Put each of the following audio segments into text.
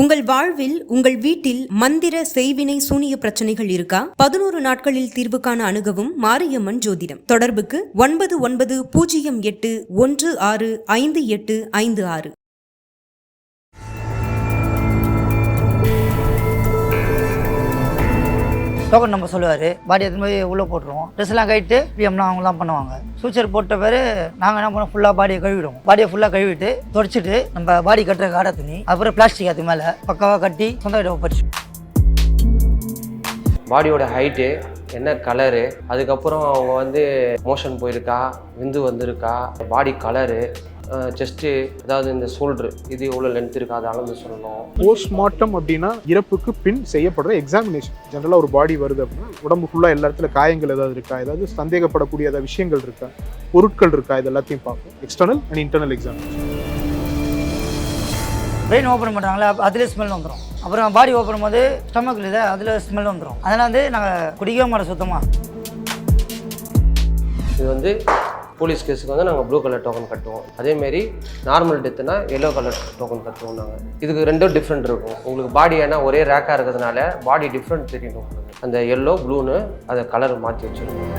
உங்கள் வாழ்வில் உங்கள் வீட்டில் மந்திர செய்வினை சூனிய பிரச்சனைகள் இருக்கா? பதினோரு நாட்களில் தீர்வு காண அணுகவும் மாரியம்மன் ஜோதிடம். தொடர்புக்கு ஒன்பது ஒன்பது பூஜ்ஜியம் எட்டு ஒன்று ஆறு ஐந்து எட்டு ஐந்து ஆறு. டோக்கன் நம்பர் சொல்லுவார். பாடி எடுத்து போய் உள்ளே போட்டுருவோம். ட்ரெஸ்லாம் கழிட்டு பிஎம்லாம் தான் பண்ணுவாங்க. சூச்சர் போட்ட பேர் நாங்கள் என்ன பண்ணுவோம்? ஃபுல்லாக பாடியை கழுவிடுவோம். பாடியை ஃபுல்லாக கழுவிட்டு தொடச்சிட்டு நம்ம பாடி கட்டுற காடை துணி அப்புறம் பிளாஸ்டிக் அது மேலே பக்காவாக கட்டி சொந்த வீட்டை ஒப்பரிச்சு பாடியோட ஹைட்டு என்ன கலரு அதுக்கப்புறம் அவங்க வந்து மோஷன் போயிருக்கா விந்து வந்திருக்கா பாடி கலரு செஸ்ட்டு அதாவது இந்த ஷோல்ட்ரு இது எவ்வளோ லென்த் இருக்கா அதை அளந்து சொல்லணும். போஸ்ட்மார்ட்டம் அப்படின்னா இறப்புக்கு பின் செய்யப்படுற எக்ஸாமினேஷன் ஜென்ரலாக ஒரு பாடி வருது அப்படின்னா உடம்பு ஃபுல்லாக எல்லா இடத்துல காயங்கள் ஏதாவது இருக்கா? ஏதாவது சந்தேகப்படக்கூடிய ஏதாவது விஷயங்கள் இருக்கா? பொருட்கள் இருக்கா? இது எல்லாத்தையும் பார்ப்போம். External and internal examination brain open பண்ணுறாங்களே அதில் ஸ்மெல் வந்துடும் அப்புறம் பாடி ஓப்பன் பண்ணும்போது ஸ்டமக் இல்லை அதில் ஸ்மெல் வந்துடும் அதனால் வந்து நாங்கள் குடிக்கவே மாட்டோம் சுத்தமாக இது வந்து போலீஸ் கேஸுக்கு வந்து நாங்கள் ப்ளூ கலர் டோக்கன் கட்டுவோம். அதேமாரி நார்மல் டெத்துனா எல்லோ கலர் டோக்கன் கட்டுவோம் நாங்கள் இதுக்கு ரெண்டும் டிஃப்ரெண்ட் இருக்கும். உங்களுக்கு பாடி ஏன்னா ஒரே ரேக்காக இருக்கிறதுனால பாடி டிஃப்ரெண்ட் தெரியணும் உங்களுக்கு. அந்த எல்லோ ப்ளூன்னு அதை கலர் மாற்றி வச்சுருக்கோம்.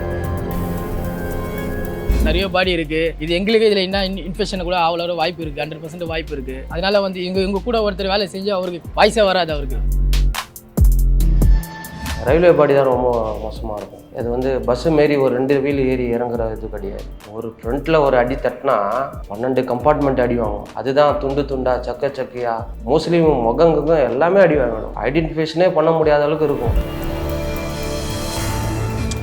நிறைய பாடி இருக்கு. இது எங்களுக்கு இதில் என்ன இன்ஃபெக்ஷன் கூட அவ்வளோ வாய்ப்பு இருக்கு. ஹண்ட்ரட் பர்சன்ட் வாய்ப்பு இருக்கு. அதனால வந்து இங்க இங்க கூட ஒருத்தர் வேலை செஞ்சு அவருக்கு வாய்ஸே வராது அவருக்கு. ரயில்வே பாடி தான் ரொம்ப மோசமாக இருக்கும். இது வந்து பஸ்ஸு மாரி ஒரு ரெண்டு வீல் ஏறி இறங்குற இது கிடையாது. ஒரு ஃப்ரண்ட்டில் ஒரு அடி தட்டினா பன்னெண்டு கம்பார்ட்மெண்ட் அடி வாங்கும். அதுதான் துண்டு துண்டா சக்க சக்கையா மோஸ்ட்லி முகங்குங்க எல்லாமே அடி வாங்கணும் ஐடென்டிஃபிகேஷனே பண்ண முடியாத அளவுக்கு இருக்கும்.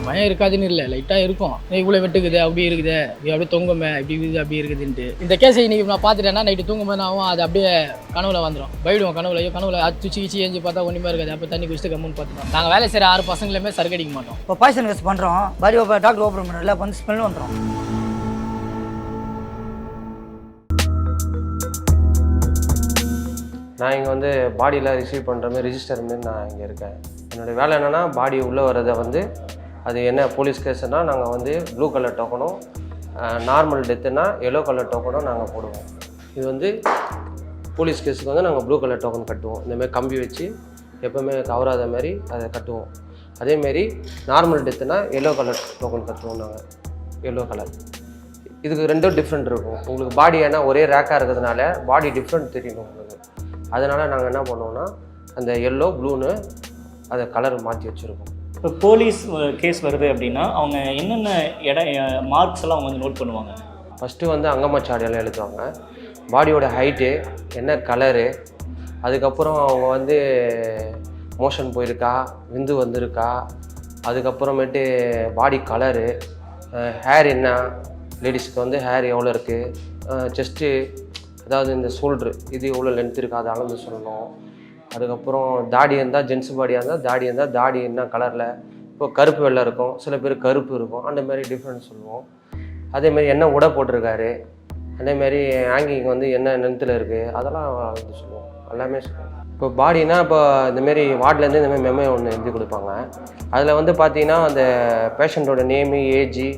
பயம் இருக்காதுன்னு இல்லை லைட்டாக இருக்கும். இவ்வளோ வெட்டுக்குது அப்படி இருக்குது இப்படி அப்படியே தொங்குமே இப்படி இருக்குது அப்படி இருக்குதுன்ட்டு. இந்த கேஸை இன்னைக்கு நான் பார்த்துட்டேன்னா நைட்டு தூங்கும்போது நான் ஆகும் அது அப்படியே கனவுல வந்துடும் போயிடுவோம் கனவுல ஐயோ கனவுல அது துச்சி கிச்சி ஏஞ்சி பார்த்தா ஒன்றுமே இருக்காது. அப்போ தண்ணி குடிச்சிட்டு கம்முன்னு பார்த்துட்டோம் நாங்கள் வேலை செய்கிற ஆறு பசங்களுமே சரக்கடிக்க மாட்டோம். இப்போ பாய்சன் கேஸ் பண்ணுறோம் பாடி ஓப்பன் டாக்டர் ஓப்பன் பண்ணல அப்போ வந்து ஸ்மெல் வந்துடும் நான் இங்கே வந்து பாடியில் ரிசீவ் பண்ணுற மாதிரி ரிஜிஸ்டர் மாரி நான் இங்கே இருக்கேன். என்னோடய வேலை என்னென்னா பாடி உள்ளே வரதை வந்து அது என்ன போலீஸ் கேஸ்னால் நாங்கள் வந்து ப்ளூ கலர் டோக்கனும் நார்மல் டெத்துனா எல்லோ கலர் டோக்கனும் நாங்கள் போடுவோம். இது வந்து போலீஸ் கேஸுக்கு வந்து நாங்கள் ப்ளூ கலர் டோக்கன் கட்டுவோம். இந்தமாரி கம்பி வச்சு எப்போவுமே கவராத மாதிரி அதை கட்டுவோம். அதேமாரி நார்மல் டெத்துனா எல்லோ கலர் டோக்கன் கட்டுவோம் நாங்கள் எல்லோ கலர் இதுக்கு ரெண்டும் டிஃப்ரெண்ட் இருக்கும். உங்களுக்கு பாடி ஏன்னா ஒரே ரேக்காக இருக்கிறதுனால பாடி டிஃப்ரெண்ட் தெரியணும் உங்களுக்கு. அதனால் நாங்கள் என்ன பண்ணுவோம்னா அந்த எல்லோ ப்ளூன்னு அதை கலர் மாற்றி வச்சுருக்கோம். இப்போ போலீஸ் கேஸ் வருது அப்படின்னா அவங்க என்னென்ன இட மார்க்ஸ் எல்லாம் அவங்க வந்து நோட் பண்ணுவாங்க? ஃபஸ்ட்டு வந்து அங்கமாச்சாடியெல்லாம் எழுதுவாங்க. பாடியோட ஹைட்டு என்ன கலரு அதுக்கப்புறம் அவங்க வந்து மோஷன் போயிருக்கா விந்து வந்திருக்கா அதுக்கப்புறமேட்டு பாடி கலரு ஹேர் என்ன லேடிஸ்க்கு வந்து ஹேர் எவ்வளோ இருக்குது செஸ்ட்டு அதாவது இந்த ஷோல்ட்ரு இது எவ்வளோ லென்த் இருக்குது அதை அளந்து சொல்லணும். அதுக்கப்புறம் தாடி இருந்தால் ஜென்ஸ் பாடியாக இருந்தால் தாடி இருந்தால் தாடி என்ன கலரில் இப்போ கருப்பு வெள்ளை இருக்கும். சில பேர் கருப்பு இருக்கும். அந்த மாதிரி டிஃப்ரெண்ட் சொல்லுவோம். அதேமாரி என்ன உடை போட்டிருக்காரு? அதேமாரி ஆங்கிங் வந்து என்ன நிலத்தில் இருக்குது அதெல்லாம் வந்து சொல்லுவோம். எல்லாமே சொல்லுவோம். இப்போ பாடினா இப்போ இந்தமாரி வார்ட்லேருந்து இந்தமாரி மெமோ ஒன்று எழுதி கொடுப்பாங்க. அதில் வந்து பார்த்தீங்கன்னா அந்த பேஷண்ட்டோட name age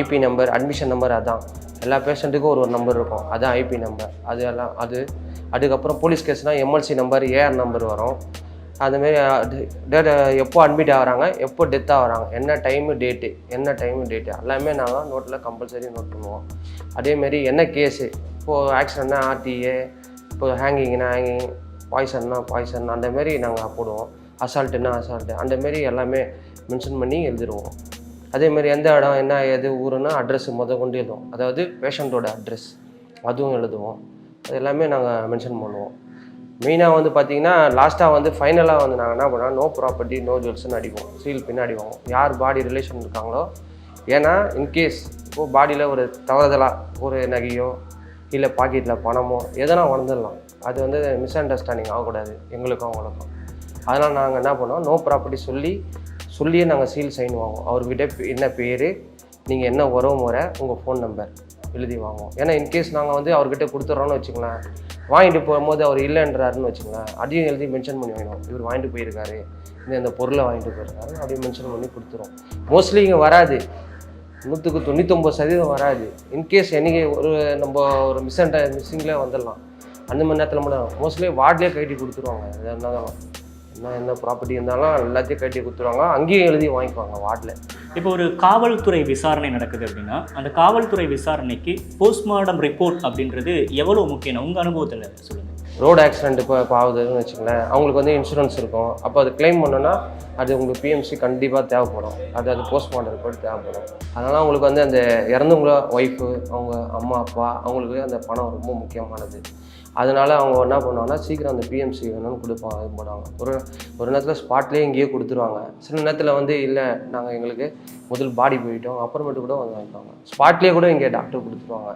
IP number admission number அதான். எல்லா பேஷண்ட்டுக்கும் ஒரு ஒரு நம்பர் இருக்கும். அதுதான் ஐபி நம்பர் அது எல்லாம் அது அதுக்கப்புறம் போலீஸ் கேஸ்னால் எம்எல்சி நம்பர் ஏஆர் நம்பர் வரும். அதுமாரி டேட் எப்போ அட்மிட் ஆகிறாங்க எப்போ டெத் ஆகிறாங்க என்ன டைமு டேட்டு என்ன டைமு டேட்டு எல்லாமே நாங்கள் நோட்டில் கம்பல்சரி நோட் பண்ணுவோம். அதேமாரி என்ன கேஸு இப்போது ஆக்சிடென்ட்னா ஆர்டிஏ இப்போது ஹேங்கிங்னா ஹேங்கிங் பாய்சன்னா பாய்சன் அந்தமாரி நாங்கள் போடுவோம். அசால்ட்டுன்னா அசால்ட்டு அந்தமாரி எல்லாமே மென்ஷன் பண்ணி எழுதிடுவோம் அதேமாரி எந்த இடம் என்ன எது ஊருன்னா அட்ரஸ் முத கொண்டு எழுதுவோம். அதாவது பேஷண்ட்டோட அட்ரஸ் அதுவும் எழுதுவோம். அது எல்லாமே நாங்கள் மென்ஷன் பண்ணுவோம். மெயினாக வந்து பார்த்தீங்கன்னா லாஸ்ட்டாக வந்து ஃபைனலாக வந்து நாங்கள் என்ன பண்ணோம் நோ ப்ராப்பர்ட்டி நோ ஜுவல்ஸ்னு அடிப்போம். சீல் பின் அடிப்போம். யார் பாடி ரிலேஷன் இருக்காங்களோ ஏன்னா இன்கேஸ் இப்போது பாடியில் ஒரு தவறுதலாக ஒரு நகையோ இல்லை பாக்கெட்டில் பணமோ எதனா வந்துடலாம். அது வந்து மிஸ் அண்டர்ஸ்டாண்டிங் ஆகக்கூடாது எங்களுக்கும் அவங்களுக்கும். அதனால் நாங்கள் என்ன பண்ணுவோம் நோ ப்ராப்பர்ட்டி சொல்லி சொல்லியே நாங்கள் சீல் சைன் வாங்குவோம். அவர்கிட்ட என்ன பேர் நீங்கள் என்ன உறவு முறை உங்கள் ஃபோன் நம்பர் எழுதி வாங்குவோம். ஏன்னா இன்கேஸ் நாங்கள் வந்து அவர்கிட்ட கொடுத்துட்றோன்னு வச்சுங்களேன் வாங்கிட்டு போகும்போது அவர் இல்லைன்றாருன்னு வச்சுங்களேன் அதையும் எழுதி மென்ஷன் பண்ணி வைக்கணும். இவர் வாங்கிட்டு போயிருக்காரு. இந்த இந்த பொருளை வாங்கிட்டு போயிருக்காரு. அப்படியே மென்ஷன் பண்ணி கொடுத்துரும் மோஸ்ட்லி இங்கே வராது. நூற்றுக்கு தொண்ணூத்தொம்பது சதவீதம் வராது. இன்கேஸ் என்னைக்கு ஒரு நம்ம ஒரு மிஸ் அண்ட் மிஸ்ஸிங்கில் வந்துடலாம். அந்த மாதிரி நேரத்தில் மட்டும் மோஸ்ட்லி வார்ட்லேயே கட்டி கொடுத்துருவாங்க. அதனால என்ன என்ன ப்ராப்பர்ட்டி இருந்தாலும் எல்லாத்தையும் கட்டி கொடுத்துருவாங்க. அங்கேயும் எழுதி வாங்கிக்குவாங்க வார்டில். இப்போ ஒரு காவல்துறை விசாரணை நடக்குது அப்படின்னா அந்த காவல்துறை விசாரணைக்கு போஸ்ட்மார்டம் ரிப்போர்ட் அப்படின்றது எவ்வளோ முக்கியம்? உங்கள் அனுபவத்தில் சொல்லுங்கள் ரோடு ஆக்சிடென்ட் இப்போ இப்போ ஆகுதுன்னு வச்சுங்களேன் அவங்களுக்கு வந்து இன்சூரன்ஸ் இருக்கும். அப்போ அது கிளைம் பண்ணோன்னா அது உங்களுக்கு பிஎம்சி கண்டிப்பாக தேவைப்படும். அது அது போஸ்ட்மார்ட்டம் ரிப்போர்ட் தேவைப்படும். அதனால் அவங்களுக்கு வந்து அந்த இறந்தவங்கள ஒய்ஃபு அவங்க அம்மா அப்பா அவங்களுக்கு அந்த பணம் ரொம்ப முக்கியமானது. அதனால அவங்க என்ன பண்ணுவாங்கன்னா சீக்கிரம் அந்த பிஎம்சி வேணும்னு கொடுப்பாங்க இது பண்ணுவாங்க. ஒரு ஒரு நேரத்தில் ஸ்பாட்லேயே இங்கேயே கொடுத்துருவாங்க. சில நேரத்தில் வந்து இல்லை நாங்கள் எங்களுக்கு முதல் பாடி போயிட்டோம் அப்புறமேட்டு கூட வந்து வாங்கிப்பாங்க ஸ்பாட்லேயே கூட இங்கே டாக்டர் கொடுத்துருவாங்க.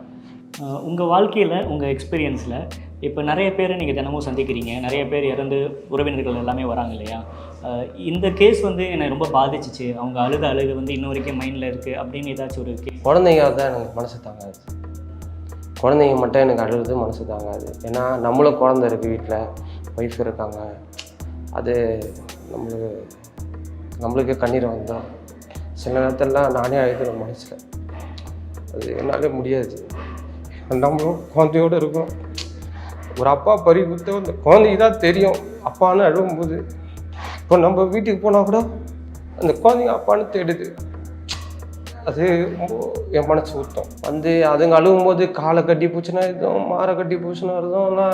உங்கள் வாழ்க்கையில் உங்கள் எக்ஸ்பீரியன்ஸில் இப்போ நிறைய பேரை நீங்கள் தினமும் சந்திக்கிறீங்க. நிறைய பேர் இறந்து உறவினர்கள் எல்லாமே வராங்க இல்லையா? இந்த கேஸ் வந்து என்னை ரொம்ப பாதிச்சிச்சு. அவங்க அழுத அழுக வந்து இன்ன வரைக்கும் மைண்டில் இருக்குது அப்படின்னு ஏதாச்சும் ஒரு கேஸ் குழந்தைங்க தான் எனக்கு மனசு தாங்காது. குழந்தைங்க மட்டும் எனக்கு அழுது மனசு தாங்காது. ஏன்னா நம்மளும் குழந்தை இருக்குது வீட்டில் ஒய்ஃப் இருக்காங்க. அது நம்மளுக்கு நம்மளுக்கு கண்ணீர் வந்தோம் சில நேரத்திலலாம் நானே அழுதுறேன் மனசில். அது என்னாலே முடியாது. நம்மளும் குழந்தையோடு இருக்கோம். ஒரு அப்பா பறி கொடுத்த அந்த குழந்தைக்கு தான் தெரியும். அப்பான்னு அழுகும்போது இப்போ நம்ம வீட்டுக்கு போனால் கூட அந்த குழந்தைங்க அப்பான்னு தேடுது. அது ரொம்ப என் மனசு ஊட்டம் வந்து அதுங்க அழுகும்போது காலை கட்டி போச்சுன்னா இதுவும் மாற கட்டி போச்சுன்னா இதுவும்னா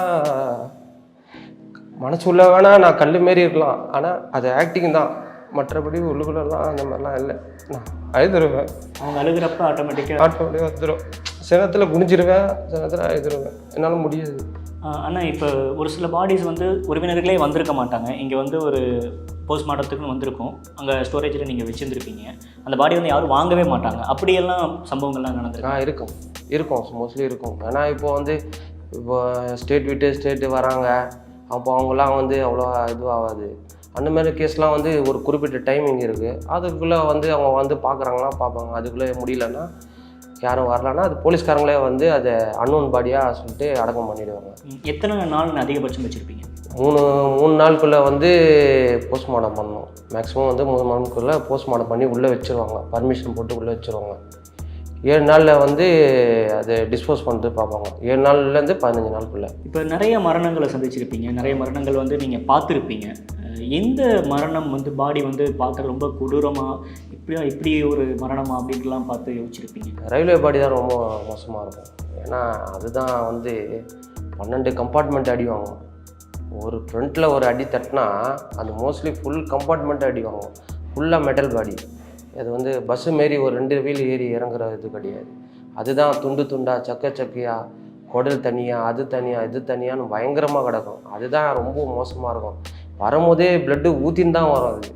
மனசு உள்ள வேணா நான் கல் மாரி இருக்கலாம். ஆனால் அது ஆக்டிங் தான். மற்றபடி உள்ளுக்குள்ளலாம் அந்த மாதிரிலாம் இல்லை. நான் அழுதுருவேன். அவங்க அழுகிறப்ப ஆட்டோமேட்டிக்காக ஆட்டோடய வந்துடும் சில நேரத்தில் குனிஞ்சிருவேன். சில நேரத்தில் அழுதுருவேன். என்னால் முடியாது. ஆனால் இப்போ ஒரு சில பாடிஸ் வந்து உறவினர்களே வந்திருக்க மாட்டாங்க. இங்கே வந்து ஒரு போஸ்ட்மார்ட்டத்துக்குன்னு வந்திருக்கும். அங்கே ஸ்டோரேஜில் நீங்கள் வச்சுருந்துருப்பீங்க. அந்த பாடி வந்து யாரும் வாங்கவே மாட்டாங்க. அப்படியெல்லாம் சம்பவங்கள்லாம் நடந்திருக்கு. ஆ இருக்கும். இருக்கும். மோஸ்ட்லி இருக்கும். ஏன்னா இப்போ வந்து இப்போ ஸ்டேட் விட்டு ஸ்டேட்டு வராங்க. அப்போ அவங்களாம் வந்து அவ்வளோ இதுவாகாது. அந்த மாதிரி கேஸ்லாம் வந்து ஒரு குறிப்பிட்ட டைமிங் இருக்குது அதுக்குள்ளே வந்து அவங்க வந்து பார்க்குறாங்கன்னா பார்ப்பாங்க அதுக்குள்ளே முடியலன்னா யாரும் வரலன்னா அது போலீஸ்காரங்களே வந்து அதை அன்னோன் பாடியாக சொல்லிட்டு அடக்கம் பண்ணிடுவாங்க. எத்தனை நாள் அதிகபட்சம் வச்சுருப்பீங்க? மூணு மூணு நாளுக்குள்ளே வந்து போஸ்ட்மார்ட்டம் பண்ணணும். மேக்ஸிமம் வந்து மூணு நாளுக்குள்ளே போஸ்ட்மார்ட்டம் பண்ணி உள்ளே வச்சுருவாங்க. பர்மிஷன் போட்டு உள்ளே வச்சுருவாங்க. ஏழு நாளில் வந்து அதை டிஸ்போஸ் பண்ணிட்டு பார்ப்பாங்க. ஏழு நாள்லேருந்து பதினஞ்சு நாளுக்குள்ளே. இப்போ நிறைய மரணங்களை சந்திச்சிருப்பீங்க. நிறைய மரணங்கள் வந்து நீங்கள் பார்த்துருப்பீங்க. எந்த மரணம் வந்து பாடி வந்து பார்க்க ரொம்ப கொடூரமாக இப்படியா இப்படி ஒரு மரணமா அப்படின்லாம் பார்த்து யோசிச்சிருப்பீங்க. ரயில்வே பாடி தான் ரொம்ப மோசமாக இருக்கும். ஏன்னா அதுதான் வந்து பன்னெண்டு கம்பார்ட்மெண்ட் அடி வாங்கும். ஒரு ஃப்ரண்ட்டில் ஒரு அடி தட்டினா அது மோஸ்ட்லி ஃபுல் கம்பார்ட்மெண்ட் அடி வாங்கும். ஃபுல்லாக மெட்டல் பாடி அது வந்து பஸ்ஸு மாரி ஒரு ரெண்டு வீல் ஏறி இறங்குற இது கிடையாது. அதுதான் துண்டு துண்டா சக்க சக்கையா குடல் தனியாக அது தனியாக இது தனியான்னு பயங்கரமாக கிடக்கும். அதுதான் ரொம்ப மோசமாக இருக்கும். வரும்போதே பிளட்டு ஊற்றின்னு தான் வரும் அது.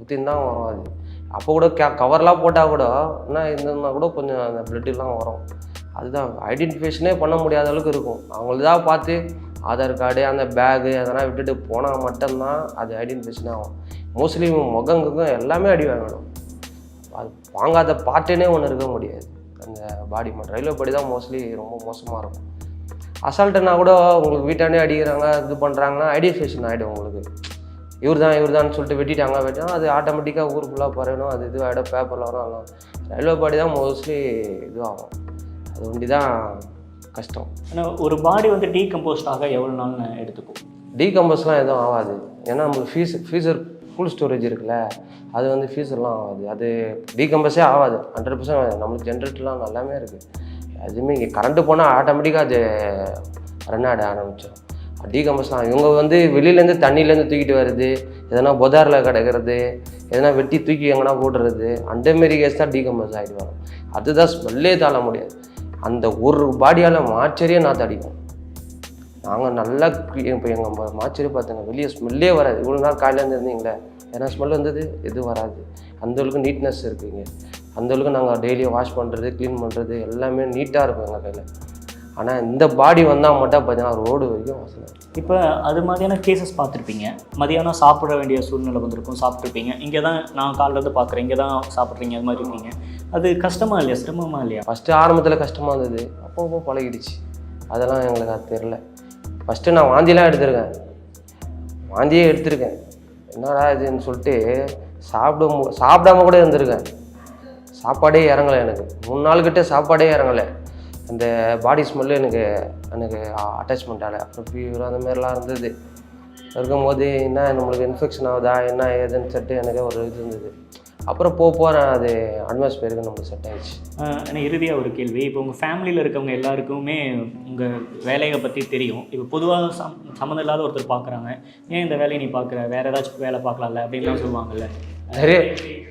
ஊற்றின்னு தான் வரும் அது. அப்போ கூட கே கவர்லாம் போட்டால் கூட என்ன இருந்ததுன்னா கூட கொஞ்சம் அந்த பிளட்டுலாம் வரும். அதுதான் ஐடென்டிஃபிகேஷனே பண்ண முடியாத அளவுக்கு இருக்கும். அவங்களதாக பார்த்து ஆதார் கார்டு அந்த பேகு அதெல்லாம் விட்டுட்டு போனால் மட்டும்தான் அது ஐடென்டிஃபிகேஷன் ஆகும். மோஸ்ட்லி முகங்குக்கும் எல்லாமே அடி வாங்கணும் அது வாங்காத பாட்டேனே ஒன்று இருக்க முடியாது. அந்த பாடி மட்டும் ரயில்வே படி தான் மோஸ்ட்லி ரொம்ப மோசமாக இருக்கும். அசால்ட்டுனா கூட உங்களுக்கு வீட்டாண்டே அடிக்கிறாங்க இது பண்ணுறாங்கன்னா ஐடென்டிஃபிகேஷன் ஆகிடும் உங்களுக்கு. இவர் தான் இவர் தான் சொல்லிட்டு வெட்டிட்டாங்க வெட்டினா அது ஆட்டோமேட்டிக்காக ஊர் ஃபுல்லாக பரவணும் அது இது ஆகிடும் பேப்பரில் வரும் அதெல்லாம் ரயில்வே பாடி தான் மோஸ்ட்லி இதுவாகும். அது ஒண்டி தான் கஷ்டம். ஆனால் ஒரு பாடி வந்து டீகம்போஸ்ட் ஆக எவ்வளோ நாள் எடுத்துக்கும் டீகம்பஸ்லாம் எதுவும் ஆகாது. ஏன்னா நம்மளுக்கு ஃபீஸ் ஃபீஸர் ஃபுல் ஸ்டோரேஜ் இருக்குல்ல அது வந்து ஃபீஸர்லாம் ஆகாது. அது டீகம்பஸே ஆகாது. ஹண்ட்ரட் பர்சன்ட் நம்மளுக்கு ஜென்ரேட்டர்லாம் நல்லாமே இருக்குது எதுவுமே இங்கே கரண்ட்டு போனால் ஆட்டோமேட்டிக்காக அது ரன் ஆட ஆரம்பிச்சிடும் டீகம்பஸ்லாம் இவங்க வந்து வெளியிலேருந்து தண்ணியிலேருந்து தூக்கிட்டு வருது எதனா பொதாரில் கிடக்கிறது எதனா வெட்டி தூக்கி எங்கன்னா போடுறது அந்த மாரி கேஸ் தான் டீகம்பஸ் ஆகிடுவாங்க அதுதான் ஸ்மெல்லே தாழ முடியாது. அந்த ஒரு பாடியால் மாச்சரியே நான் தடிப்போம் நாங்கள் நல்லா இப்போ எங்கள் மாச்சரி பார்த்துங்க வெளியே ஸ்மெல்லே வராது. இவ்வளோ நாள் காலையிலேருந்து இருந்தீங்களே ஏன்னா ஸ்மெல் வந்தது? எதுவும் வராது. அந்தளவுக்கு நீட்னஸ் இருக்குங்க அந்தளவுக்கு நாங்கள் டெய்லியும் வாஷ் பண்ணுறது க்ளீன் பண்ணுறது எல்லாமே நீட்டாக இருக்கும் எங்கள் கையில். ஆனால் இந்த பாடி வந்தால் மட்டும் பார்த்தீங்கன்னா ரோடு வரைக்கும் இருக்கும். இப்போ அது மாதிரியான கேசஸ் பார்த்துருப்பீங்க. மதியானம் சாப்பிட வேண்டிய சூழ்நிலை வந்திருக்கும் சாப்பிட்ருப்பீங்க இங்கே தான் நான் காலைல இருந்து பார்க்குறேன் இங்கே தான் சாப்பிட்றீங்க அது மாதிரி இருக்கீங்க. அது கஷ்டமா இல்லையா? சிரமமா இல்லையா? ஃபஸ்ட்டு ஆரம்பத்தில் கஷ்டமாக இருந்தது. அப்போ அப்போ பழகிடுச்சு. அதெல்லாம் எங்களுக்கு அது தெரில ஃபஸ்ட்டு நான் வாந்திலாம் எடுத்திருக்கேன். வாந்தியே எடுத்திருக்கேன். என்னடா இதுன்னு சொல்லிட்டு சாப்பிட மு- சாப்பிடாம கூட இருந்திருக்கேன். சாப்பாடே இறங்கலை எனக்கு. மூணு நாள் கிட்ட சாப்பாடே இறங்கலை. அந்த பாடி ஸ்மெல்லு எனக்கு எனக்கு அட்டாச்மெண்ட் ஆகலை. அப்புறம் ஃபீவர் அந்த மாதிரிலாம் இருந்தது. இருக்கும்போது என்ன நம்மளுக்கு இன்ஃபெக்ஷன் ஆகுதா என்ன ஏதுன்னு சொல்லிட்டு எனக்கு ஒரு இது இருந்தது. அப்புறம் போக போக அது அட்மாஸ்பியருக்கு நம்மளுக்கு செட் ஆயிடுச்சு. ஆனால் இறுதியாக ஒரு கேள்வி. இப்போ உங்கள் ஃபேமிலியில் இருக்கவங்க எல்லாருக்குமே உங்கள் வேலையை பற்றி தெரியும். இப்போ பொதுவாக சம் சம்மந்தம் இல்லாத ஒருத்தர் பார்க்குறாங்க. ஏன் இந்த வேலையை நீ பார்க்குற? வேறு ஏதாச்சும் வேலை பார்க்கலாம்ல அப்படின்லாம் சொல்லுவாங்கல்ல. நிறைய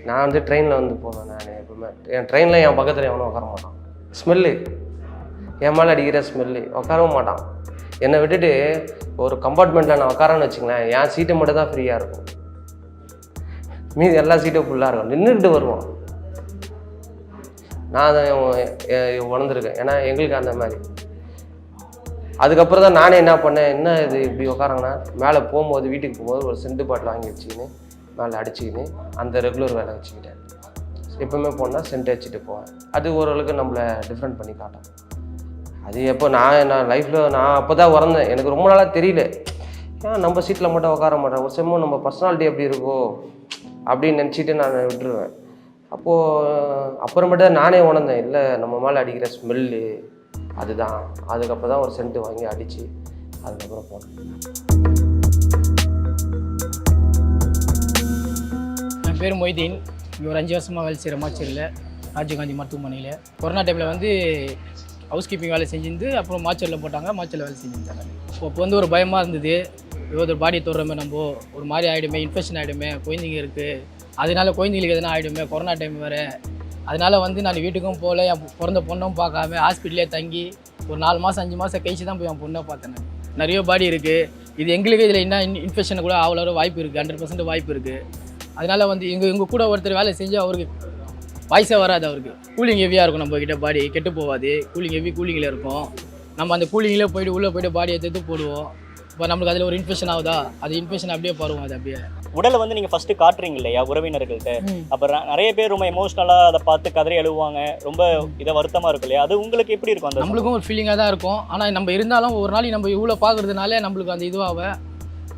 நான் வந்து ட்ரெயினில் வந்து போவேன் நான் எப்பவுமே. என் ட்ரெயினில் என் பக்கத்தில் எவனும் உட்கார மாட்டான். ஸ்மெல்லு என் மேலே அடிக்கிற ஸ்மெல்லு உட்காரவும் மாட்டான். என்னை விட்டுட்டு ஒரு கம்பார்ட்மெண்ட்டில் நான் உட்காரன்னு வச்சுங்களேன் என் சீட்டு மட்டும் தான் ஃப்ரீயாக இருக்கும். மீதி எல்லா சீட்டும் ஃபுல்லாக இருக்கும். நின்றுக்கிட்டு வருவான். நான் அதை உணர்ந்துருக்கேன். ஏன்னா எங்களுக்கு அந்த மாதிரி. அதுக்கப்புறம் தான் நானே என்ன பண்ணேன் என்ன இது இப்படி உட்காராங்கன்னா மேலே போகும்போது வீட்டுக்கு போகும்போது ஒரு செண்டு பாட்டில் வாங்கி வச்சுக்கின்னு மேலே அடிச்சுக்கின்னு அந்த ரெகுலர் வேலை வச்சுக்கிட்டேன். எப்பவுமே போனால் சென்ட் அடிச்சுட்டு போவேன். அது ஓரளவுக்கு நம்மளை டிஃப்ரெண்ட் பண்ணி காட்டும். அது எப்போ நான் நான் லைஃப்பில் நான் அப்போ தான் உறந்தேன். எனக்கு ரொம்ப நாளாக தெரியல. ஏன் நம்ம சீட்டில் மட்டும் உட்கார மாட்டேன் ஒரு செம்மோ நம்ம பர்சனாலிட்டி எப்படி இருக்கோ அப்படின்னு நினச்சிட்டு நான் விட்டுருவேன். அப்போது அப்புறமேட்டு தான் நானே உணர்ந்தேன். இல்லை நம்ம மேலே அடிக்கிற ஸ்மெல்லு அதுதான். அதுக்கப்புறம் தான் ஒரு சென்ட்டு வாங்கி அடித்து அதுக்கப்புறம் போனேன் என் பேர் மொய்தீன். இங்கே ஒரு அஞ்சு வருஷமாக வேலை செய்கிற மாச்சேரியில் ராஜீவ்காந்தி மருத்துவமனையில். கொரோனா டைமில் வந்து ஹவுஸ் கீப்பிங் வேலை செஞ்சிருந்து அப்புறம் மாச்சேரியில் போட்டாங்க மாச்சேரியில் வேலை செஞ்சுருந்தாங்க. இப்போ வந்து ஒரு பயமாக இருந்தது. ஒரு பாடியை தொடுறோமே நம்ம ஒரு மாதிரி ஆகிடுமே இன்ஃபெக்ஷன் ஆகிடுமே குழந்தைங்க இருக்குது அதனால குழந்தைங்களுக்கு எதனா ஆகிடுமே கொரோனா டைம் வேறு. அதனால் வந்து நான் வீட்டுக்கும் போகல என் பிறந்த பொண்ணும் பார்க்காம ஹாஸ்பிட்டலே தங்கி ஒரு நாலு மாதம் அஞ்சு மாதம் கழிச்சு தான் போய் என் பொண்ணை பார்த்தேன் நிறைய பாடி இருக்குது இது எங்களுக்கு இதில் என்ன இன்ஃபெக்ஷன் கூட அவ்வளோ வாய்ப்பு இருக்குது ஹண்ட்ரட் பர்சன்ட் வாய்ப்பு இருக்குது அதனால் வந்து எங்கள் எங்கள் கூட ஒருத்தர் வேலை செஞ்சு அவருக்கு வாய்ஸே வராது அவருக்கு. கூலிங் ஹெவியாக இருக்கும் நம்ம கிட்ட பாடி கெட்டு போகாது. கூலிங் ஹெவி கூலிங்கில் இருக்கும். நம்ம அந்த கூலிங்கில் போயிட்டு உள்ளே போயிட்டு பாடி எடுத்து போடுவோம். இப்போ நம்மளுக்கு அதில் ஒரு இன்ஃபெக்ஷன் ஆகுதா? அது இன்ஃபெக்ஷன் அப்படியே பருவோம் அது அப்படியே. உடலை வந்து நீங்கள் ஃபஸ்ட்டு காட்டுறீங்க இல்லையா உறவினர்கள்ட்ட? அப்புறம் நிறைய பேர் ரொம்ப எமோஷ்னலாக அதை பார்த்து கதறி அழுவாங்க. ரொம்ப இதை வருத்தமாக இருக்கும் இல்லையா? அது உங்களுக்கு எப்படி இருக்கும் அந்த நம்மளுக்கும் ஒரு ஃபீலிங்காக தான் இருக்கும். ஆனால் நம்ம இருந்தாலும் ஒரு நாளைக்கு நம்ம இவ்வளோ பார்க்கறதுனால நம்மளுக்கு அந்த இதுவாக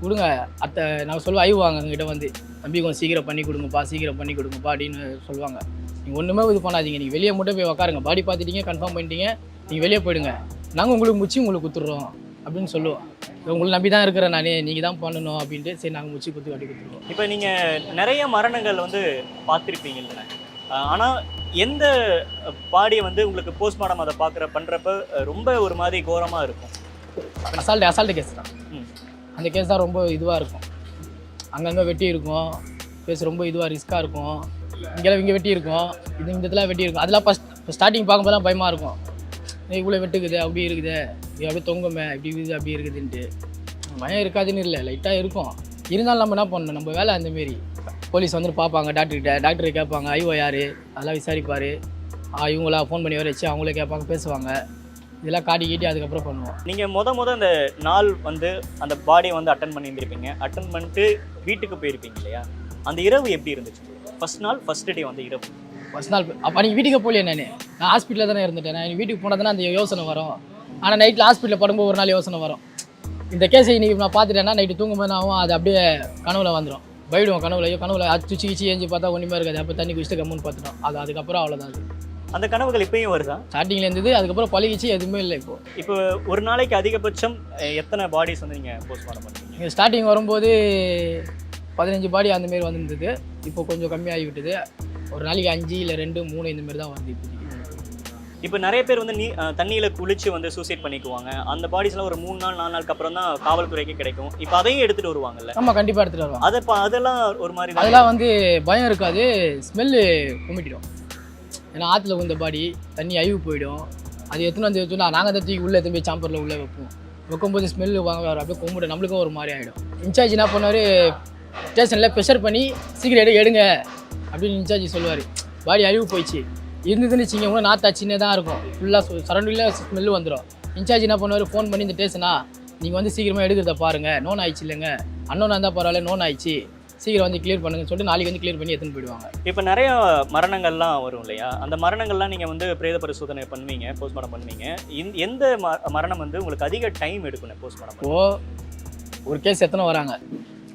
கொடுங்க அத்தை நான் சொல்லுவேன் ஐவாங்க எங்ககிட்ட வந்து. தம்பி கொஞ்சம் சீக்கிரம் பண்ணி கொடுங்கப்பா சீக்கிரம் பண்ணி கொடுங்கப்பா அப்படின்னு சொல்லுவாங்க. நீங்கள் ஒன்றுமே இது பண்ணாதீங்க. நீங்கள் வெளியே மட்டும் போய் உக்காருங்க. பாடி பார்த்துட்டீங்க கன்ஃபார்ம் பண்ணிட்டீங்க நீங்கள் வெளியே போயிடுங்க. நாங்கள் உங்களுக்கு முச்சி உங்களுக்கு குத்துடுறோம் அப்படின்னு சொல்லுவோம். உங்களை நம்பி தான் இருக்கிறேன் நானே. நீங்கள் தான் பண்ணணும் அப்படின்ட்டு சரி நாங்கள் முச்சி குத்து கட்டி கொடுத்துருவோம் இப்போ நீங்கள் நிறைய மரணங்கள் வந்து பார்த்துருப்பீங்கல்ல ஆனால் எந்த பாடியை வந்து உங்களுக்கு போஸ்ட்மார்ட்டம் அதை பார்க்குற பண்ணுறப்ப ரொம்ப ஒரு மாதிரி கோரமாக இருக்கும்? அசால்ட்டு அசால்ட்டு கேஸ் தான். அந்த கேஸ் தான் ரொம்ப இதுவாக இருக்கும். அங்கங்கே வெட்டி இருக்கும். ஃபேஸ் ரொம்ப இதுவாக ரிஸ்க்காக இருக்கும். இங்கெல்லாம் இங்கே வெட்டி இருக்கும் இது இந்த இதெல்லாம் வெட்டி இருக்கும் அதெல்லாம் ஃபஸ்ட் ஸ்டார்டிங் பார்க்கும்போதெல்லாம் பயமாக இருக்கும். இவ்வளோ வெட்டுக்குது அப்படி இருக்குது. இது அப்படியே தொங்குமே இப்படி இருக்குது அப்படி இருக்குதுன்ட்டு. பயம் இருக்காதுன்னு இல்லை லைட்டாக இருக்கும். இருந்தாலும் நம்ம என்ன பண்ணணும்? நம்ம வேலை அந்த மாரி. போலீஸ் வந்து பார்ப்பாங்க டாக்டர்கிட்ட டாக்டர் கேட்பாங்க ஐயோ யார்? அதெல்லாம் விசாரிப்பார். இவங்களா ஃபோன் பண்ணி வர வச்சு அவங்களே கேட்பாங்க பேசுவாங்க. இதெல்லாம் காட்டி கீட்டி அதுக்கப்புறம் பண்ணுவோம். நீங்கள் முத முத அந்த நாள் வந்து அந்த பாடியை வந்து அட்டன் பண்ணியிருந்திருப்பீங்க. அட்டன் பண்ணிட்டு வீட்டுக்கு போயிருப்பீங்க இல்லையா? அந்த இரவு எப்படி இருந்துச்சு? ஃபர்ஸ்ட் நாள் ஃபர்ஸ்ட் டே வந்து இரவு. ஃபஸ்ட் நாள் அப்போ நீ வீட்டுக்கு போகலையே நான்? நான் ஹாஸ்பிட்டலில் தானே இருந்துட்டேன். நான் வீட்டுக்கு போனால் தானே அந்த யோசனை வரும். ஆனால் நைட்டில் ஹாஸ்பிட்டலில் படும்போது ஒரு நாள் யோசனை வரும். இந்த கேஸை இன்னைக்கு நான் பார்த்துட்டேன்னா நைட்டு தூங்கும்போது நான் ஆகும்? அது அப்படியே கனவுல வந்துடும் போயிடுவோம் கனவுல. ஐயோ கனவுல. அது துச்சி கிச்சி ஏஞ்சி பார்த்தா ஒன்றுமே இருக்காது. அப்போ தண்ணி குடிச்சிட்டு கம்முன்னு பார்த்துட்டோம் அது அதுக்கப்புறம் அவ்வளோதான் அது. அந்த கனவுகள் இப்பயும் வருதா? ஸ்டார்டிங்கில் இருந்தது அதுக்கப்புறம் பழகிச்சு எதுவுமே இல்லை இப்போ. இப்போ ஒரு நாளைக்கு அதிகபட்சம் எத்தனை பாடிஸ் வந்து நீங்கள் போஸ்ட்மார்ட்டம் பண்ணுறீங்க ஸ்டார்டிங் வரும்போது பதினஞ்சு பாடி அந்த மாரி வந்துருந்தது. இப்போ கொஞ்சம் கம்மியாகி விட்டது. ஒரு நாளைக்கு அஞ்சு இல்லை ரெண்டு மூணு இந்த மாதிரி தான் வருது இப்போதைக்கு. இப்போ நிறைய பேர் வந்து நீ தண்ணியில குளிச்சு வந்து சூசைட் பண்ணிக்குவாங்க. அந்த பாடிஸ்லாம் ஒரு மூணு நாள் நாலு நாளுக்கு அப்புறம் தான் காவல்துறைக்கு கிடைக்கும். இப்போ அதையும் எடுத்துட்டு வருவாங்கல்ல? நம்ம கண்டிப்பாக எடுத்துகிட்டு வருவோம் அதை பா- அதெல்லாம் ஒரு மாதிரி அதெல்லாம் வந்து பயம் இருக்காது. ஸ்மெல்லு குமிட்டிடும். ஏன்னா ஆற்றுல விழுந்த பாடி தண்ணி அழிவு போயிடும். அது எத்தனை வந்து வச்சோம்னா நாங்கள் தூக்கி உள்ளே எத்தனை போய் சாம்பரில் உள்ளே வைப்போம். வைக்கும்போது ஸ்மெல்லு வாங்க அப்படியே கும்பிட நம்மளுக்கும் ஒரு மாதிரி ஆகிடும் இன்சார்ஜ் என்ன பண்ணுவார்? ஸ்டேஷனில் ப்ரெஷர் பண்ணி சீக்கிரம் எடு எடுங்க அப்படின்னு இன்சார்ஜ் சொல்லுவார். பாடி அழிவு போயிடுச்சு. இருந்ததுன்னு வச்சிங்க கூட நாத்தா சின்னதாக தான் இருக்கும். ஃபுல்லாக சரௌண்டிங்கில் ஸ்மெல்லு வந்துடும் இன்சார்ஜ் என்ன பண்ணுவார்? ஃபோன் பண்ணி இந்த ஸ்டேஷனா நீங்கள் வந்து சீக்கிரமாக எடுக்கிறத பாருங்கள் நோன் ஆயிடுச்சு இல்லைங்க. அண்ணன் இருந்தால் பரவாயில்ல நோன் ஆயிடுச்சு. சீக்கிரம் வந்து கிளியர் பண்ணுங்கன்னு சொல்லிட்டு நாளைக்கு வந்து கிளியர் பண்ணி எடுத்துன்னு போயிடுவாங்க. இப்போ நிறைய மரணங்கள்லாம் வரும் இல்லையா? அந்த மரணங்கள்லாம் நீங்கள் வந்து பிரேத பரிசோதனை பண்ணுவீங்க போஸ்ட்மார்ட்டம் பண்ணுவீங்க. எந்த மரணம் வந்து உங்களுக்கு அதிக டைம் எடுக்கணும் போஸ்ட்மார்ட்டம்? இப்போது ஒரு கேஸ் எத்தனை வராங்க?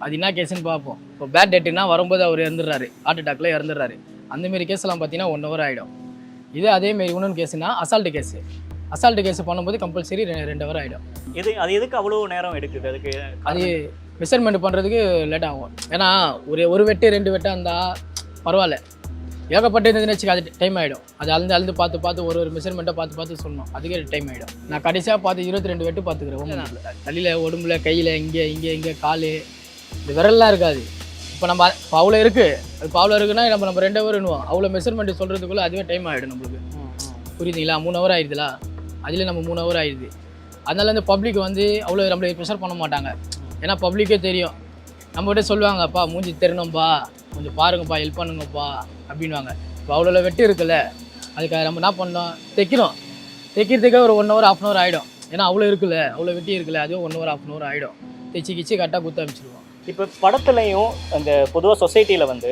அது என்ன கேஸ்ன்னு பார்ப்போம். இப்போ பேட் டேட்டுனா வரும்போது அவர் இறந்துடுறாரு. ஹார்ட் அட்டாக்ல இறந்துடுறாரு. அந்தமாரி கேஸ்லாம் பார்த்தீங்கன்னா ஒன் ஹவர் ஆகிடும் இதே அதேமாரி இன்னொன்று கேஸுனா அசால்ட்டு கேஸு அசால்ட் கேஸ் பண்ணும்போது கம்பல்சரி ரெண்டு ஹவர் ஆகிடும் எது அது எதுக்கு அவ்வளோ நேரம் எடுக்குது? அதுக்கு அது மெஷர்மெண்ட் பண்ணுறதுக்கு லேட் ஆகும். ஏன்னா ஒரு ஒரு வெட்டு ரெண்டு வெட்டாக இருந்தால் பரவாயில்ல. ஏகப்பட்டு இருந்ததுன்னு வச்சுக்க அது டைம் ஆகிடும் அது அழுந்து அழுந்து பார்த்து பார்த்து ஒரு ஒரு மெஷர்மெண்ட்டை பார்த்து பார்த்து சொல்லணும் அதுக்கே டைம் ஆகிடும் நான் கடைசியாக பார்த்து இருபத்தி ரெண்டு வெட்டு பார்த்துக்கிறேன். தலையில் உடம்புல கையில் இங்கே இங்கே இங்கே கால் இந்த விரல்லாம் இருக்காது. இப்போ நம்ம இப்போ அவ்வளோ இருக்குது அது இப்போ அவ்வளோ இருக்குன்னா நம்ம நம்ம ரெண்டு ஹவர் என்னவோம் அவ்வளோ மெஷர்மெண்ட் சொல்கிறதுக்குள்ளே அதுவே டைம் ஆகிடும் நம்மளுக்கு. புரியுதுங்களா? மூணு ஹவர் ஆயிடுதுல? அதில் நம்ம மூணு ஹவர் ஆயிடுது. அதனால இந்த பப்ளிக் வந்து அவ்வளோ நம்மளை ப்ரெஷர் பண்ண மாட்டாங்க. ஏன்னா பப்ளிக்கே தெரியும். நம்மகிட்ட சொல்லுவாங்கப்பா மூஞ்சி தெரியணும்ப்பா கொஞ்சம் பாருங்கப்பா ஹெல்ப் பண்ணுங்கப்பா அப்படின்வாங்க இப்போ அவ்வளோ வெட்டு இருக்குல்ல? அதுக்காக நம்ம என்ன பண்ணோம்? தைக்கிறோம். தைக்கிறதுக்கே ஒரு one hour half an hour ஆகிடும் ஏன்னா அவ்வளோ இருக்குல்ல? அவ்வளோ வெட்டி இருக்குல்ல? அதுவும் one hour half an hour ஆகிடும் தைச்சி கிச்சு கரெக்டாக குத்த அமைச்சிருவோம். இப்போ படத்துலையும் அந்த பொதுவாக சொசைட்டியில் வந்து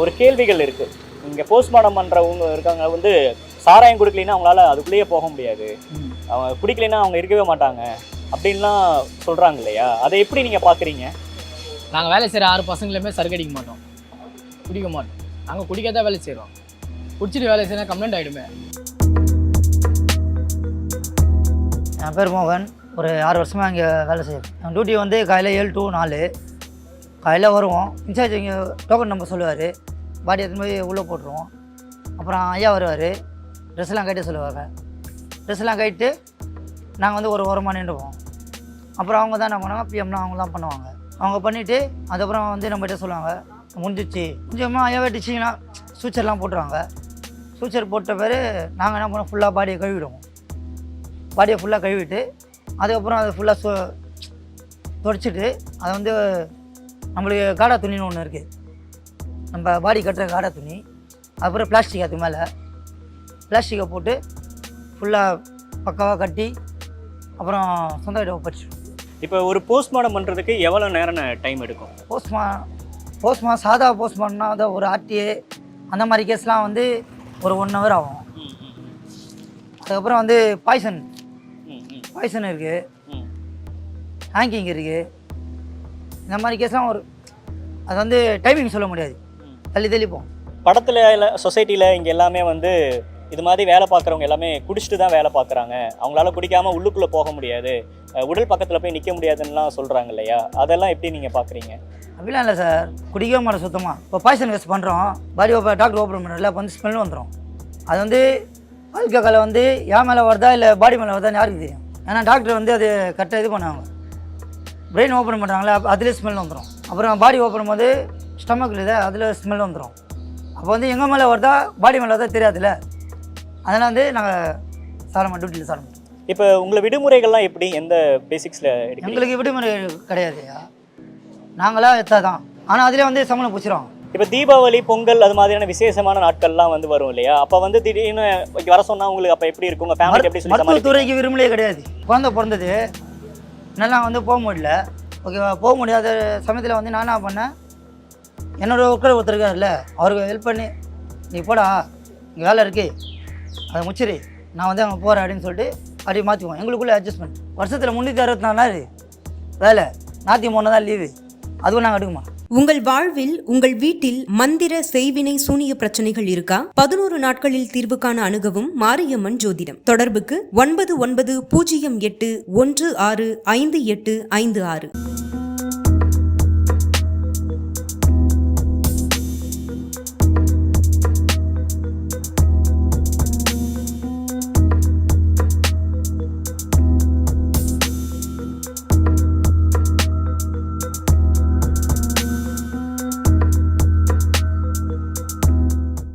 ஒரு கேள்விகள் இருக்குது இங்கே போஸ்ட்மார்ட்டம் பண்ணுறவங்க இருக்காங்க வந்து சாராயம் குடிக்கலைன்னா அவங்களால அதுக்குள்ளேயே போக முடியாது. அவங்க குடிக்கலைன்னா அவங்க இருக்கவே மாட்டாங்க அப்படின்லாம் சொல்கிறாங்க இல்லையா? அதை எப்படி நீங்கள் பார்க்குறீங்க நாங்கள் வேலை செய்கிற ஆறு பசங்களுமே சரக்கு மாட்டோம். குடிக்க மாட்டோம். நாங்கள் குடிக்க தான் வேலை செய்கிறோம் குடிச்சிட்டு வேலை செய்யணும் கம்ப்ளைண்ட் ஆகிடுமே என் பேர் மோகன். ஒரு ஆறு வருஷமாக இங்கே வேலை செய்கிறேன் என் டியூட்டி வந்து காலையில் ஏழு டு நாலு. காலையில் வருவோம். இன்சார்ஜ் இங்கே டோக்கன் நம்பர் சொல்லுவார். பாடி எடுத்துன்னு போய் உள்ளே போட்டுருவோம். அப்புறம் ஐயா வருவார். ட்ரெஸ்லாம் கட்ட சொல்லுவாங்க. ட்ரெஸ்லாம் கட்டிட்டு நாங்கள் வந்து ஒரு ஓரமாக நின்றுவோம். அப்புறம் அவங்க தான் என்ன பண்ணுவாங்க? பிஎம்னா அவங்க தான் பண்ணுவாங்க. அவங்க பண்ணிவிட்டு அதுக்கப்புறம் வந்து நம்மகிட்ட சொல்லுவாங்க. முடிஞ்சிச்சு. கொஞ்சமாக ஐயாவே டிச்சிங்கன்னா சூச்சர்லாம் போட்டுருவாங்க. சூச்சர் போட்ட பேர் நாங்கள் என்ன பண்ணுவோம்? ஃபுல்லாக பாடியை கழுவிடுவோம். பாடியை ஃபுல்லாக கழுவிட்டு அதுக்கப்புறம் அதை ஃபுல்லாக சு தொடச்சிட்டு அதை வந்து நம்மளுக்கு காடா துணின்னு ஒன்று இருக்குது நம்ம பாடி கட்டுற காடா துணி. அப்புறம் பிளாஸ்டிக் அதுக்கு மேலே. பிளாஸ்டிக்கை போட்டு ஃபுல்லாக பக்காவாக கட்டி அப்புறம் சொந்த வீட்டை ஒப்படைச்சிடும் இப்போ ஒரு போஸ்ட்மார்ட்டம் பண்ணுறதுக்கு எவ்வளோ நேரம் டைம் எடுக்கும்? போஸ்ட்மா போஸ்ட்மா சாதா போஸ்ட்மார்ட்டம்னா அதை ஒரு ஆர்டிஏ அந்த மாதிரி கேஸ்லாம் வந்து ஒரு ஒன் ஹவர் ஆகும். அதுக்கப்புறம் வந்து பாய்சன் பாய்சன் இருக்குது. ஹேங்கிங் இருக்குது இந்த மாதிரி கேஸ்லாம் ஒரு அது வந்து டைமிங் சொல்ல முடியாது. தள்ளி தள்ளிப்போம் படத்தில் இல்லை சொசைட்டியில் இங்கே எல்லாமே வந்து இது மாதிரி வேலை பார்க்குறவங்க எல்லாமே குடிச்சிட்டு தான் வேலை பார்க்குறாங்க. அவங்களால குடிக்காமல் உள்ளுக்குள்ளே போக முடியாது. உடல் பக்கத்தில் போய் நிற்க முடியாதுன்னுலாம் சொல்கிறாங்க இல்லையா? அதெல்லாம் எப்படி நீங்கள் பார்க்குறீங்க? அப்படிலாம் இல்லை சார் குடிக்கவே மாட்டோம் சுத்தமாக இப்போ பாய்சன் வேஸ்ட் பண்ணுறோம் பாடி ஓப்பன் டாக்டர் ஓப்பன் பண்ணுறதுல அப்போ வந்து ஸ்மெல் வந்துடும் அது வந்து ஆல்கஹாலை வந்து என் மேலே வருதா இல்லை பாடி மேலே வருதான்னு யாருக்கு தெரியும் ஏன்னா டாக்டர் வந்து அது கரெக்டாக இது பண்ணுவாங்க. பிரெயின் ஓப்பன் பண்ணுறாங்களே அதுலேயே ஸ்மெல் வந்துடும் அப்புறம் பாடி ஓப்பன் பண்ணும்போது ஸ்டமக்கில் இதை அதில் ஸ்மெல் வந்துடும் அப்போ வந்து எங்கள் மேலே வருதா பாடி மேலே வருதா தெரியாதுல்ல. அதனால் வந்து நாங்கள் சாலமா டியூட்டியில் சாலமா இப்போ உங்களை விடுமுறைகள்லாம் எப்படி? எந்த பேசிக்ஸில் எங்களுக்கு விடுமுறை கிடையாதுயா நாங்களா எடுத்தா தான். ஆனால் அதிலே வந்து சம்பளம் பிடிச்சிரும். இப்போ தீபாவளி பொங்கல் அது மாதிரியான விசேஷமான நாட்கள்லாம் வந்து வரும் இல்லையா? அப்போ வந்து திடீர்னு வர சொன்னா உங்களுக்கு அப்போ எப்படி இருக்கும்? உங்கள் ஃபேமிலிக்கு எப்படி சொல்லி? மருத்துவத்துறைக்கு விரும்பலே கிடையாது. குழந்தை பிறந்தது. என்னால் வந்து போக முடியல. ஓகேவா? போக முடியாத சமயத்தில் வந்து நான் என்ன பண்ணேன் என்னோட ஒர்க்கர் ஒருத்தர் இருக்கார்ல அவருக்கு ஹெல்ப் பண்ணி நீ போடா இங்கே வேலை இருக்கு. அதை முச்சிரு நான் வந்து அங்கே போகிறேன் அப்படின்னு சொல்லிட்டு அப்படியே மாற்றிக்குவோம் எங்களுக்குள்ளே அட்ஜஸ்ட்மெண்ட் வருஷத்தில் முந்நூற்றி அறுபத்தி நாலு நாள் வேலை. நாற்றி மூணு தான் லீவு அதுவும் நாங்கள் எடுக்குமா உங்கள் வாழ்வில் உங்கள் வீட்டில் மந்திர செய்வினை சூனிய பிரச்சனைகள் இருக்கா? பதினோரு நாட்களில் தீர்வு காண அணுகவும் மாரியம்மன் ஜோதிடம். தொடர்புக்கு ஒன்பது ஒன்பது பூஜ்ஜியம் எட்டு ஒன்று ஆறு ஐந்து எட்டு ஐந்து ஆறு.